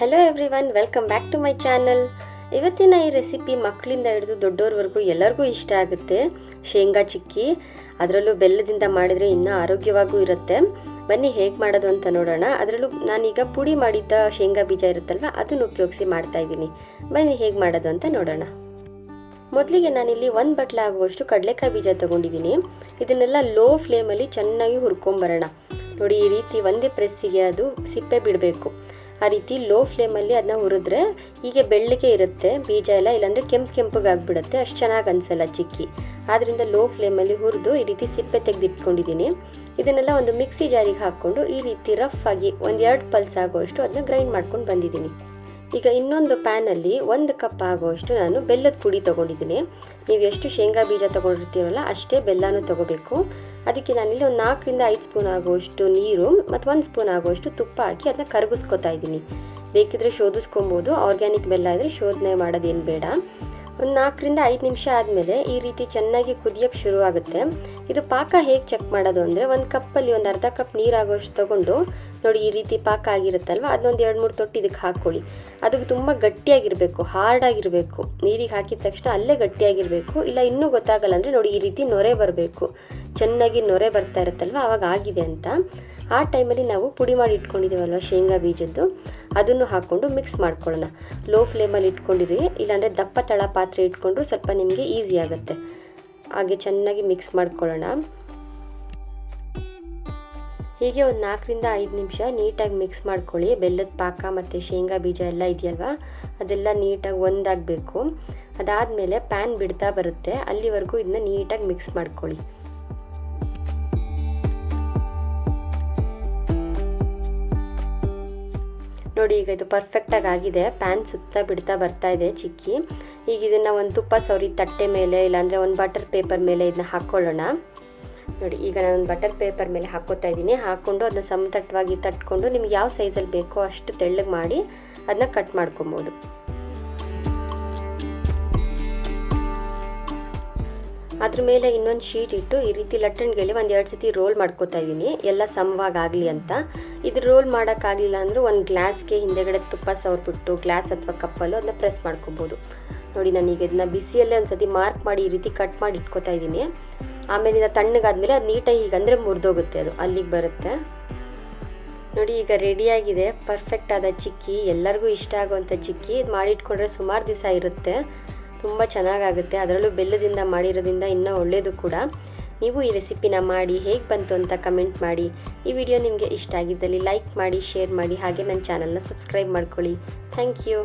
Hello everyone welcome back to my channel ಇವತ್ತಿನ ಈ recipe ಮಕ್ಕಳಿಂದ ಹಿಡಿದು ದೊಡ್ಡೋರ್ವರೆಗೂ ಎಲ್ಲರಿಗೂ ಇಷ್ಟ ಆಗುತ್ತೆ. ಶೇಂಗಾ ಚಿಕ್ಕಿ, ಅದರಲ್ಲೂ ಬೆಲ್ಲದಿಂದ ಮಾಡಿದರೆ ಇನ್ನೂ ಆರೋಗ್ಯವಾಗೂ ಇರುತ್ತೆ. ಬನ್ನಿ ಹೇಗೆ ಮಾಡೋದು ಅಂತ ನೋಡೋಣ. ಅದರಲ್ಲೂ ನಾನೀಗ ಪುಡಿ ಮಾಡಿದ್ದ ಶೇಂಗಾ ಬೀಜ ಇರುತ್ತಲ್ವ, ಅದನ್ನು ಉಪಯೋಗಿಸಿ ಮಾಡ್ತಾ ಇದ್ದೀನಿ. ಬನ್ನಿ ಹೇಗೆ ಮಾಡೋದು ಅಂತ ನೋಡೋಣ. ಮೊದಲಿಗೆ ನಾನಿಲ್ಲಿ ಒಂದು ಬಟ್ಲ ಆಗುವಷ್ಟು ಕಡಲೆಕಾಯಿ ಬೀಜ ತೊಗೊಂಡಿದ್ದೀನಿ. ಇದನ್ನೆಲ್ಲ ಲೋ ಫ್ಲೇಮಲ್ಲಿ ಚೆನ್ನಾಗಿ ಹುರ್ಕೊಂಬರೋಣ. ನೋಡಿ, ಈ ರೀತಿ ಒಂದೇ ಪ್ರೆಸ್ಸಿಗೆ ಅದು ಸಿಪ್ಪೆ ಬಿಡಬೇಕು. ಆ ರೀತಿ ಲೋ ಫ್ಲೇಮಲ್ಲಿ ಅದನ್ನ ಹುರಿದ್ರೆ ಹೀಗೆ ಬೆಳ್ಳಗೆ ಇರುತ್ತೆ, ಬೀಜ ಎಲ್ಲ, ಇಲ್ಲಾಂದರೆ ಕೆಂಪು ಕೆಂಪಗಾಗ್ಬಿಡುತ್ತೆ, ಅಷ್ಟು ಚೆನ್ನಾಗಿ ಅನಿಸಲ್ಲ ಚಿಕ್ಕಿ. ಆದ್ದರಿಂದ ಲೋ ಫ್ಲೇಮಲ್ಲಿ ಹುರಿದು ಈ ರೀತಿ ಸಿಪ್ಪೆ ತೆಗೆದಿಟ್ಕೊಂಡಿದ್ದೀನಿ ಇದನ್ನೆಲ್ಲ ಒಂದು ಮಿಕ್ಸಿ ಜಾರಿಗೆ ಹಾಕ್ಕೊಂಡು ಈ ರೀತಿ ರಫ್ ಆಗಿ ಒಂದು ಎರಡು ಪಲ್ಸ್ ಆಗೋಷ್ಟು ಅದನ್ನ ಗ್ರೈಂಡ್ ಮಾಡ್ಕೊಂಡು ಬಂದಿದ್ದೀನಿ ಈಗ ಇನ್ನೊಂದು ಪ್ಯಾನಲ್ಲಿ ಒಂದು ಕಪ್ ಆಗುವಷ್ಟು ನಾನು ಬೆಲ್ಲದ ಪುಡಿ ತೊಗೊಂಡಿದ್ದೀನಿ. ನೀವು ಎಷ್ಟು ಶೇಂಗಾ ಬೀಜ ತೊಗೊಂಡಿರ್ತೀರಲ್ಲ ಅಷ್ಟೇ ಬೆಲ್ಲನೂ ತೊಗೋಬೇಕು. ಅದಕ್ಕೆ ನಾನಿಲ್ಲಿ ಒಂದು ನಾಲ್ಕರಿಂದ ಐದು ಸ್ಪೂನ್ ಆಗುವಷ್ಟು ನೀರು ಮತ್ತು ಒಂದು ಸ್ಪೂನ್ ಆಗುವಷ್ಟು ತುಪ್ಪ ಹಾಕಿ ಅದನ್ನ ಕರಗಿಸ್ಕೊತಾ ಇದ್ದೀನಿ. ಬೇಕಿದ್ರೆ ಶೋಧಿಸ್ಕೊಬೋದು ಆರ್ಗ್ಯಾನಿಕ್ ಬೆಲ್ಲ ಆದರೆ ಶೋಧನೆ ಮಾಡೋದೇನು ಬೇಡ. ಒಂದು ನಾಲ್ಕರಿಂದ ಐದು ನಿಮಿಷ ಆದಮೇಲೆ ಈ ರೀತಿ ಚೆನ್ನಾಗಿ ಕುದಿಯೋಕ್ಕೆ ಶುರುವಾಗುತ್ತೆ. ಇದು ಪಾಕ ಹೇಗೆ ಚೆಕ್ ಮಾಡೋದು ಅಂದರೆ ಒಂದು ಕಪ್ಪಲ್ಲಿ ಒಂದು ಅರ್ಧ ಕಪ್ ನೀರಾಗೋಷ್ಟು ತೊಗೊಂಡು ನೋಡಿ ಈ ರೀತಿ ಪಾಕ ಆಗಿರುತ್ತಲ್ವ ಅದನ್ನೊಂದು ಎರಡು ಮೂರು ತೊಟ್ಟು ಇದಕ್ಕೆ ಹಾಕ್ಕೊಳ್ಳಿ. ಅದಕ್ಕೆ ತುಂಬ ಗಟ್ಟಿಯಾಗಿರಬೇಕು, ಹಾರ್ಡಾಗಿರಬೇಕು. ನೀರಿಗೆ ಹಾಕಿದ ತಕ್ಷಣ ಅಲ್ಲೇ ಗಟ್ಟಿಯಾಗಿರಬೇಕು. ಇಲ್ಲ ಇನ್ನೂ ಗೊತ್ತಾಗಲ್ಲ ಅಂದರೆ ನೋಡಿ ಈ ರೀತಿ ನೊರೆ ಬರಬೇಕು. ಚೆನ್ನಾಗಿ ನೊರೆ ಬರ್ತಾ ಇರುತ್ತಲ್ವ? ಆವಾಗ ಆಗಿದೆ ಅಂತ. ಆ ಟೈಮಲ್ಲಿ ನಾವು ಪುಡಿ ಮಾಡಿ ಇಟ್ಕೊಂಡಿದ್ದೀವಲ್ವ ಶೇಂಗಾ ಬೀಜದ್ದು? ಅದನ್ನು ಹಾಕ್ಕೊಂಡು ಮಿಕ್ಸ್ ಮಾಡ್ಕೊಳ್ಳೋಣ. ಲೋ ಫ್ಲೇಮಲ್ಲಿ ಇಟ್ಕೊಂಡಿರಿ. ಇಲ್ಲಾಂದರೆ ದಪ್ಪ ತಳ ಪಾತ್ರೆ ಇಟ್ಕೊಂಡ್ರು ಸ್ವಲ್ಪ ನಿಮಗೆ ಈಸಿ ಆಗುತ್ತೆ. ಹಾಗೆ ಚೆನ್ನಾಗಿ ಮಿಕ್ಸ್ ಮಾಡ್ಕೊಳ್ಳೋಣ. ಹೀಗೆ ಒಂದು ನಾಲ್ಕರಿಂದ ಐದು ನಿಮಿಷ ನೀಟಾಗಿ ಮಿಕ್ಸ್ ಮಾಡ್ಕೊಳ್ಳಿ. ಬೆಲ್ಲದ ಪಾಕ ಮತ್ತು ಶೇಂಗಾ ಬೀಜ ಎಲ್ಲ ಇದೆಯಲ್ವ? ಅದೆಲ್ಲ ನೀಟಾಗಿ ಒಂದಾಗಬೇಕು. ಅದಾದಮೇಲೆ ಪ್ಯಾನ್ ಬಿಡ್ತಾ ಬರುತ್ತೆ. ಅಲ್ಲಿವರೆಗೂ ಇದನ್ನ ನೀಟಾಗಿ ಮಿಕ್ಸ್ ಮಾಡ್ಕೊಳ್ಳಿ. ನೋಡಿ, ಈಗ ಇದು ಪರ್ಫೆಕ್ಟಾಗಿ ಆಗಿದೆ. ಪ್ಯಾನ್ ಸುತ್ತ ಬಿಡ್ತಾ ಬರ್ತಾ ಇದೆ ಚಿಕ್ಕಿ. ಈಗ ಇದನ್ನು ಒಂದು ತುಪ್ಪ ಸೌರಿ ತಟ್ಟೆ ಮೇಲೆ, ಇಲ್ಲಾಂದರೆ ಒಂದು ಬಟರ್ ಪೇಪರ್ ಮೇಲೆ ಇದನ್ನ ಹಾಕ್ಕೊಳ್ಳೋಣ. ನೋಡಿ, ಈಗ ನಾನು ಬಟರ್ ಪೇಪರ್ ಮೇಲೆ ಹಾಕ್ಕೋತಾ ಇದ್ದೀನಿ. ಹಾಕ್ಕೊಂಡು ಅದನ್ನ ಸಮತಟ್ಟವಾಗಿ ತಟ್ಕೊಂಡು ನಿಮ್ಗೆ ಯಾವ ಸೈಜಲ್ಲಿ ಬೇಕೋ ಅಷ್ಟು ತೆಳ್ಳಗೆ ಮಾಡಿ ಅದನ್ನ ಕಟ್ ಮಾಡ್ಕೊಬೋದು. ಅದ್ರ ಮೇಲೆ ಇನ್ನೊಂದು ಶೀಟ್ ಇಟ್ಟು ಈ ರೀತಿ ಲಟ್ಟಣಿಗೆಯಲ್ಲಿ ಒಂದು ಎರಡು ಸತಿ ರೋಲ್ ಮಾಡ್ಕೋತಾ ಇದ್ದೀನಿ. ಎಲ್ಲ ಸಮವಾಗಿ ಆಗಲಿ ಅಂತ. ಇದು ರೋಲ್ ಮಾಡೋಕ್ಕಾಗಲಿಲ್ಲ ಅಂದರೂ ಒಂದು ಗ್ಲಾಸ್ಗೆ ಹಿಂದೆಗಡೆ ತುಪ್ಪ ಸವರ್ಬಿಟ್ಟು ಗ್ಲಾಸ್ ಅಥವಾ ಕಪ್ಪಲ್ಲೂ ಅದನ್ನ ಪ್ರೆಸ್ ಮಾಡ್ಕೊಬೋದು. ನೋಡಿ, ನಾನೀಗ ಇದನ್ನ ಬಿಸಿಯಲ್ಲೇ ಒಂದು ಸತಿ ಮಾರ್ಕ್ ಮಾಡಿ ಈ ರೀತಿ ಕಟ್ ಮಾಡಿ ಇಟ್ಕೋತಾ ಇದ್ದೀನಿ. ಆಮೇಲೆ ಇದು ತಣ್ಣಗಾದ್ಮೇಲೆ ಅದು ನೀಟಾಗಿ ಈಗ ಅಂದರೆ ಮುರಿದೋಗುತ್ತೆ ಅದು, ಅಲ್ಲಿಗೆ ಬರುತ್ತೆ. ನೋಡಿ ಈಗ ರೆಡಿಯಾಗಿದೆ ಪರ್ಫೆಕ್ಟ್ ಆದ ಚಿಕ್ಕಿ, ಎಲ್ಲರಿಗೂ ಇಷ್ಟ ಆಗುವಂಥ ಚಿಕ್ಕಿ. ಇದು ಮಾಡಿಟ್ಕೊಂಡ್ರೆ ಸುಮಾರು ದಿವಸ ಇರುತ್ತೆ, ತುಂಬ ಚೆನ್ನಾಗಾಗುತ್ತೆ. ಅದರಲ್ಲೂ ಬೆಲ್ಲದಿಂದ ಮಾಡಿರೋದ್ರಿಂದ ಇನ್ನೂ ಒಳ್ಳೆಯದು ಕೂಡ. ನೀವು ಈ ರೆಸಿಪಿನ ಮಾಡಿ ಹೇಗೆ ಬಂತು ಅಂತ ಕಮೆಂಟ್ ಮಾಡಿ. ಈ ವಿಡಿಯೋ ನಿಮಗೆ ಇಷ್ಟ ಆಗಿದ್ದಲ್ಲಿ ಲೈಕ್ ಮಾಡಿ, ಶೇರ್ ಮಾಡಿ, ಹಾಗೆ ನನ್ನ ಚಾನಲ್ನ ಸಬ್ಸ್ಕ್ರೈಬ್ ಮಾಡ್ಕೊಳ್ಳಿ. Thank you.